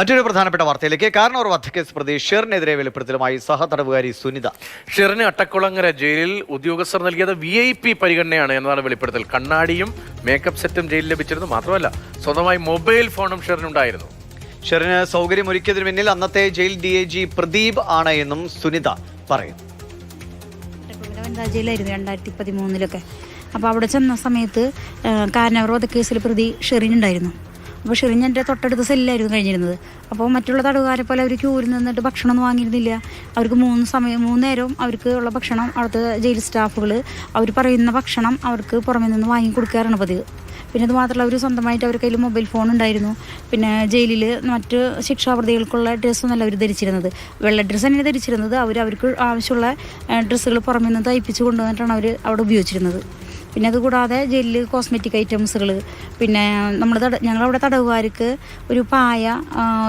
മറ്റൊരു പ്രധാനപ്പെട്ട വാർത്തയിലേക്ക്. കാരണവർ വധക്കേസ് പ്രതി ഷെറിനെതിരെ വെളിപ്പെടുത്തലുമായി സഹതടവുകാരി സുനിത. ഷെറിന് അട്ടക്കുളങ്ങര ജയിലിൽ ഉദ്യോഗസ്ഥർ നൽകിയത് വി ഐ പി പരിഗണനയാണ് എന്നതാണ് വെളിപ്പെടുത്തൽ. കണ്ണാടിയും മേക്കപ്പ് സെറ്റും ജയിലിൽ ലഭിച്ചിരുന്നു. മാത്രമല്ല സ്വന്തമായി മൊബൈൽ ഫോണും ഷെറിനുണ്ടായിരുന്നു. ഷെറിന് സൗകര്യമൊരുക്കിയതിനു പിന്നിൽ അന്നത്തെ jail D I G Pradeep ആണ് എന്നും സുനിത പറയുന്നു വനിതാ ജയിലായിരുന്നു രണ്ടായിരത്തി പതിമൂന്നിലൊക്കെ അപ്പോൾ അവിടെ ചെന്ന സമയത്ത് കാരണവർ വധക്കേസിൽ പ്രതി ഷെറിൻ ഉണ്ടായിരുന്നു അപ്പോൾ ഷെറിൻ എന്റെ തൊട്ടടുത്ത സെല്ലായിരുന്നു കഴിഞ്ഞിരുന്നത്. അപ്പോൾ മറ്റുള്ള തടവുകാരെ പോലെ അവർ ക്യൂരിൽ നിന്നിട്ട് ഭക്ഷണമൊന്നും വാങ്ങിയിരുന്നില്ല. അവർക്ക് മൂന്ന് സമയം മൂന്ന് നേരവും അവർക്ക് ഉള്ള ഭക്ഷണം അവിടുത്തെ ജയിൽ സ്റ്റാഫുകൾ അവർ പറയുന്ന ഭക്ഷണം അവർക്ക് പുറമെ നിന്ന് വാങ്ങി കൊടുക്കാറാണ് പതിവ്. പിന്നെ അത് മാത്രമല്ല അവർ സ്വന്തമായിട്ട് അവരുടെ കയ്യിൽ മൊബൈൽ ഫോൺ ഉണ്ടായിരുന്നു. പിന്നെ ജയിലിൽ മറ്റ് ശിക്ഷാപ്രതികൾക്കുള്ള ഡ്രസ്സൊന്നല്ല അവർ ധരിച്ചിരുന്നത്. വെള്ള ഡ്രസ്സ് തന്നെയാണ് ധരിച്ചിരുന്നത്. അവർ അവർക്ക് ആവശ്യമുള്ള ഡ്രസ്സുകൾ പുറമെ നിന്ന് തയ്പ്പിച്ച് കൊണ്ടുവന്നിട്ടാണ് അവർ അവിടെ ഉപയോഗിച്ചിരുന്നത്. പിന്നെ അതുകൂടാതെ ജെല്ല് കോസ്മെറ്റിക് ഐറ്റംസുകൾ പിന്നെ നമ്മൾ തട ഞങ്ങളവിടെ തടവുകാർക്ക് ഒരു പായ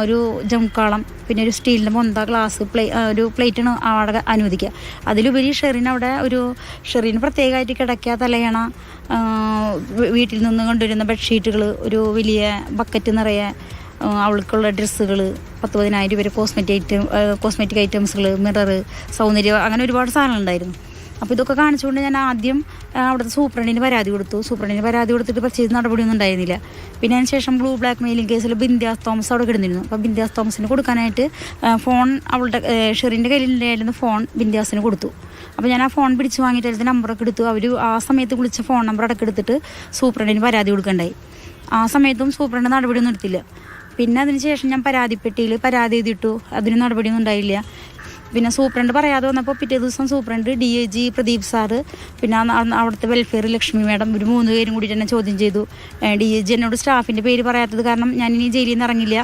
ഒരു ജംകാളം പിന്നെ ഒരു സ്റ്റീലിന്റെ മൊന്ത ഗ്ലാസ് പ്ലേ ഒരു പ്ലേറ്റാണ് അവിടെ അനുവദിക്കുക. അതിലുപരി ഷെറിന് അവിടെ ഒരു ഷെറിന് പ്രത്യേകമായിട്ട് കിടക്കുക തലയണ വീട്ടിൽ നിന്ന് കൊണ്ടുവരുന്ന ബെഡ്ഷീറ്റുകൾ ഒരു വലിയ ബക്കറ്റ് നിറയെ അവൾക്കുള്ള ഡ്രസ്സുകൾ പത്ത് പതിനായിരം വരെ കോസ്മെറ്റിക് ഐറ്റം കോസ്മെറ്റിക് ഐറ്റംസുകൾ മിറർ സൗന്ദര്യം അങ്ങനെ ഒരുപാട് സാധനങ്ങളുണ്ടായിരുന്നു. അപ്പോൾ ഇതൊക്കെ കാണിച്ചുകൊണ്ട് ഞാൻ ആദ്യം അവിടുത്തെ സൂപ്രണ്ടിന് പരാതി കൊടുത്തു. സൂപ്രണ്ടിന് പരാതി കൊടുത്തിട്ട് പർച്ചേസ് നടപടിയൊന്നും ഉണ്ടായിരുന്നില്ല. പിന്നെ അതിന് ശേഷം ബ്ലൂ ബ്ലാക്ക് മെയിലിംഗ് കേസിൽ ബിന്ദാസ് തോമസ് അവിടെ കിടന്നിരുന്നു. അപ്പോൾ ബിന്ദാസ് തോമസിന് കൊടുക്കാനായിട്ട് ഫോൺ അവളുടെ ഷെറിന്റെ കയ്യിലുണ്ടായിരുന്ന ഫോൺ ബിന്ദാസിന് കൊടുത്തു. അപ്പോൾ ഞാൻ ആ ഫോൺ പിടിച്ച് വാങ്ങിയിട്ട് അതിന്റെ നമ്പറൊക്കെ എടുത്തു. അവർ ആ സമയത്ത് വിളിച്ച ഫോൺ നമ്പർ അടക്കം എടുത്തിട്ട് സൂപ്രണ്ടിന് പരാതി കൊടുക്കണ്ടായി. ആ സമയത്തും സൂപ്രണ്ട് നടപടിയൊന്നും എടുത്തില്ല. പിന്നെ അതിന് ശേഷം ഞാൻ പരാതിപ്പെട്ടിയിൽ പരാതി എഴുതിയിട്ടു. അതിന് നടപടിയൊന്നും ഉണ്ടായില്ല. പിന്നെ സൂപ്രണ്ട് പറയാതെ വന്നപ്പോൾ പിറ്റേ ദിവസം superintendent D A G Pradeep sir പിന്നെ അവിടുത്തെ വെൽഫെയർ ലക്ഷ്മി മാഡം ഒരു മൂന്ന് പേരും കൂടി തന്നെ ചോദ്യം ചെയ്തു. ഡി എ ജി എന്നോട് സ്റ്റാഫിന്റെ പേര് പറയാത്തത് കാരണം ഞാൻ ഇനി ജയിലിൽ നിന്ന് ഇറങ്ങില്ല.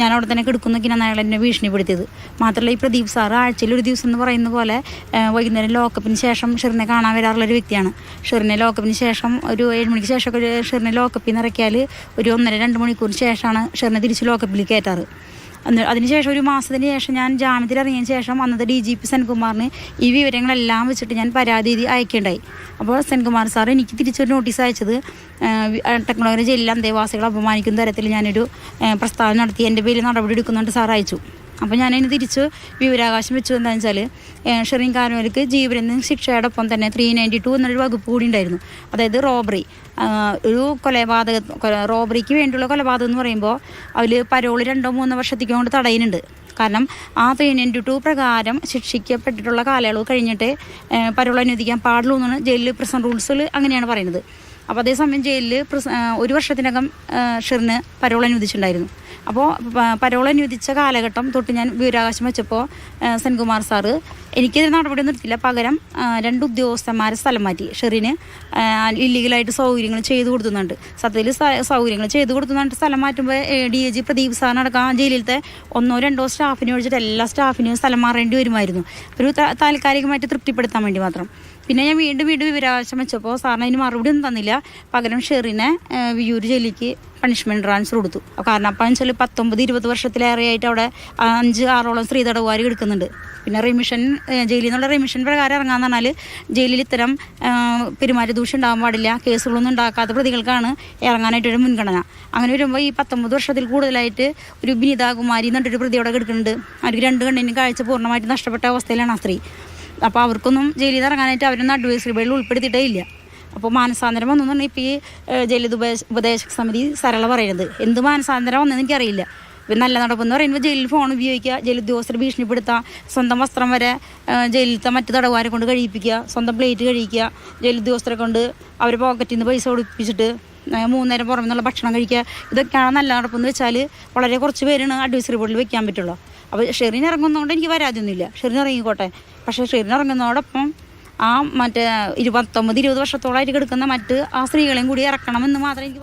ഞാൻ അവിടെ തന്നെ കിടക്കുന്നൊക്കെയാണ് അയാൾ എന്നെ ഭീഷണിപ്പെടുത്തിയത്. മാത്രമല്ല ഈ പ്രദീപ് സാറ് ആഴ്ചയിൽ ഒരു ദിവസം എന്ന് പറയുന്ന പോലെ വൈകുന്നേരം ലോക്കപ്പിന് ശേഷം ഷെറിനെ കാണാൻ വരാറുള്ളൊരു വ്യക്തിയാണ്. ഷെറിനെ ലോക്കപ്പിന് ശേഷം ഒരു ഏഴ് മണിക്ക് ശേഷമൊക്കെ ഷെറിനെ ലോക്കപ്പിൽ നിന്ന് ഇറക്കിയാൽ ഒരു ഒന്നര രണ്ട് മണിക്കൂറിന് ശേഷമാണ് ഷെറിനെ തിരിച്ച് ലോക്കപ്പിൽ കയറ്റാറ് അതിനുശേഷം ഒരു മാസത്തിന് ശേഷം ഞാൻ ജാമ്യത്തിൽ ഇറങ്ങിയതിന് ശേഷം അന്നത്തെ ഡി ജി പി സെൻകുമാറിന് ഈ വിവരങ്ങളെല്ലാം വെച്ചിട്ട് ഞാൻ പരാതി എഴുതി അയക്കേണ്ടായി. അപ്പോൾ സെൻകുമാർ സാർ എനിക്ക് തിരിച്ചൊരു നോട്ടീസ് അയച്ചത് ടെക്നോളജി ജില്ലാ അന്തേവാസികളെ അപമാനിക്കുന്ന തരത്തിൽ ഞാനൊരു പ്രസ്താവന നടത്തി എന്റെ പേരിൽ നടപടി എടുക്കുന്നുണ്ട് സാർ അയച്ചു. അപ്പോൾ ഞാനതിന് തിരിച്ച് വിവരാകാശം വെച്ചു എന്താണെന്ന് വെച്ചാൽ ഷെറിൻ കാനോലിക്ക് ജീവനെന്ന ശിക്ഷയോടൊപ്പം തന്നെ ത്രീ നയന്റി ടു എന്നൊരു വകുപ്പ് കൂടി ഉണ്ടായിരുന്നു. അതായത് റോബറി. ഒരു കൊലപാതക റോബറിക്ക് വേണ്ടിയുള്ള കൊലപാതകം എന്ന് പറയുമ്പോൾ അതിൽ പരോൾ രണ്ടോ മൂന്നോ വർഷത്തേക്ക് കൊണ്ട് തടയുന്നുണ്ട്. കാരണം ആ ത്രീ നയന്റി ടു പ്രകാരം ശിക്ഷിക്കപ്പെട്ടിട്ടുള്ള കാലയളവ് കഴിഞ്ഞിട്ട് പരോൾ അനുവദിക്കാൻ പാടുള്ളൂ എന്നാണ് ജയിലിൽ പ്രസന്റ് റൂൾസിൽ അങ്ങനെയാണ് പറയുന്നത്. അപ്പോൾ അതേസമയം ജയിലിൽ ഒരു വർഷത്തിനകം ഷെറിന് പരോൾ അനുവദിച്ചിട്ടുണ്ടായിരുന്നു. അപ്പോൾ പരോൾ അനുവദിച്ച കാലഘട്ടം തൊട്ട് ഞാൻ വിവരാവകാശം വെച്ചപ്പോൾ സെൻകുമാർ സാറ് എനിക്കെതിരെ നടപടിയൊന്നും എടുത്തില്ല. പകരം രണ്ട് ഉദ്യോഗസ്ഥന്മാരെ സ്ഥലം മാറ്റി. ഷെറിന് ഇല്ലീഗലായിട്ട് സൗകര്യങ്ങൾ ചെയ്തു കൊടുക്കുന്നുണ്ട്. സത്യത്തിൽ സൗകര്യങ്ങൾ ചെയ്തു കൊടുക്കുന്നുണ്ട്. സ്ഥലം മാറ്റുമ്പോൾ ഡി എ ജി പ്രദീപ് സാറിനടക്കം ആ ജയിലിലത്തെ ഒന്നോ രണ്ടോ സ്റ്റാഫിനെ ഒഴിച്ചിട്ട് എല്ലാ സ്റ്റാഫിനും സ്ഥലം മാറേണ്ടി വരുമായിരുന്നു. ഒരു താൽക്കാലികമായിട്ട് തൃപ്തിപ്പെടുത്താൻ വേണ്ടി മാത്രം. പിന്നെ ഞാൻ വീണ്ടും വീണ്ടും വിവരാവശ്യം വെച്ചപ്പോൾ സാറിന് അതിന് മറുപടി ഒന്നും തന്നില്ല. പകരം ഷെറിനെ വിയൂർ ജയിലിലേക്ക് പണിഷ്മെന്റ് ട്രാൻസ്ഫർ കൊടുത്തു. കാരണം അപ്പം വെച്ചാൽ പത്തൊമ്പത് ഇരുപത് വർഷത്തിലേറെയായിട്ട് അവിടെ അഞ്ച് ആറോളം സ്ത്രീ തടവുകാർ എടുക്കുന്നുണ്ട് പിന്നെ റിമിഷൻ ജയിലിൽ നിന്നുള്ള റിമിഷൻ പ്രകാരം ഇറങ്ങാന്ന് പറഞ്ഞാൽ ജയിലിൽ ഇത്തരം പെരുമാറ്റദൂഷ്യം പെരുമാറ്റ ദൂഷ്യം ഉണ്ടാകാൻ പാടില്ല കേസുകളൊന്നും ഉണ്ടാക്കാത്ത പ്രതികൾക്കാണ് ഇറങ്ങാനായിട്ടൊരു മുൻഗണന. അങ്ങനെ വരുമ്പോൾ ഈ പത്തൊമ്പത് വർഷത്തിൽ കൂടുതലായിട്ട് ഒരു ബിനിതാകുമാരി എന്നിട്ടൊരു പ്രതി അവിടെ കിടക്കുന്നുണ്ട്. അവർക്ക് രണ്ട് കണ്ണിനും കാഴ്ച പൂർണമായിട്ട് നഷ്ടപ്പെട്ട അവസ്ഥയിലാണ് ആ സ്ത്രീ. അപ്പോൾ അവർക്കൊന്നും ജയിലിൽ നിന്ന് ഇറങ്ങാനായിട്ട് അവരൊന്നും അഡ്വൈസറി ബോർഡിൽ ഉൾപ്പെടുത്തിയിട്ടേ ഇല്ല. അപ്പോൾ മാനസാന്തരം വന്നു ഇപ്പോൾ ഈ ജയിലിത് ഉപദേശ ഉപദേശക സമിതി സരള പറയുന്നത്. എന്ത് മാനസാന്തരം വന്നതെന്ന് എനിക്കറിയില്ല. നല്ല നടപ്പെന്ന് പറയുമ്പോൾ ജയിലിൽ ഫോൺ ഉപയോഗിക്കുക ജയിൽ ഉദ്യോഗസ്ഥരെ ഭീഷണിപ്പെടുത്തുക സ്വന്തം വസ്ത്രം വരെ ജയിലിലത്തെ മറ്റു തടവുകാരെ കൊണ്ട് കഴിപ്പിക്കുക സ്വന്തം പ്ലേറ്റ് കഴിക്കുക ജയിൽ ഉദ്യോഗസ്ഥരെ കൊണ്ട് അവരെ പോക്കറ്റിൽ നിന്ന് പൈസ കൊടുപ്പിച്ചിട്ട് ഏഹ്, മൂന്നേരം പുറമെ നിന്നുള്ള ഭക്ഷണം കഴിക്കുക. ഇതൊക്കെയാണ് നല്ല നടപ്പെന്ന് വെച്ചാൽ വളരെ കുറച്ച് പേരാണ് അഡ്വൈസറി ബോർഡിൽ വെക്കാൻ പറ്റുള്ളൂ. അപ്പോൾ ഷെറിന് ഇറങ്ങുന്നതുകൊണ്ട് എനിക്ക് പരാതിയൊന്നുമില്ല. ഷെറിന് ഇറങ്ങിക്കോട്ടെ. പക്ഷേ ഷെറിന് ഇറങ്ങുന്നതോടൊപ്പം ആ മറ്റേ ഇരുപത്തൊമ്പത് ഇരുപത് വർഷത്തോളമായിട്ട് കിടക്കുന്ന മറ്റ് ആ സ്ത്രീകളെയും കൂടി ഇറക്കണമെന്ന് മാത്രമേ എനിക്ക്